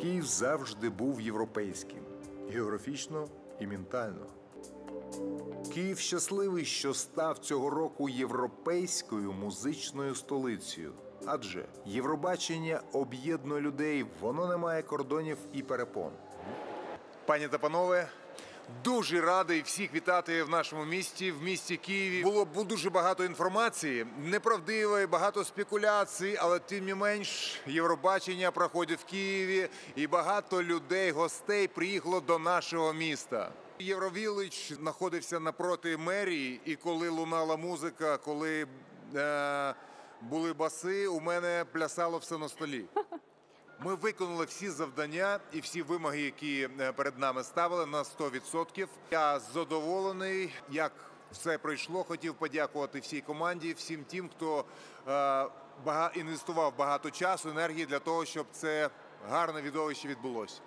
Київ завжди був європейським географічно і ментально. Київ щасливий, що став цього року європейською музичною столицею. Адже Євробачення об'єднує людей, воно не має кордонів і перепон. Пані та панове, дуже радий всіх вітати в нашому місті, в місті Києві. Було дуже багато інформації, неправдивої, багато спекуляцій, але тим не менш Євробачення проходить в Києві, і багато людей, гостей приїхало до нашого міста. Євровілич знаходився напроти мерії, і коли лунала музика, коли е, були баси, у мене плясало все на столі. Ми виконали всі завдання і всі вимоги, які е, перед нами ставили на 100%. Я задоволений, як все пройшло. Хотів подякувати всій команді, всім тим, хто е, інвестував багато часу, енергії для того, щоб це гарне відовище відбулося.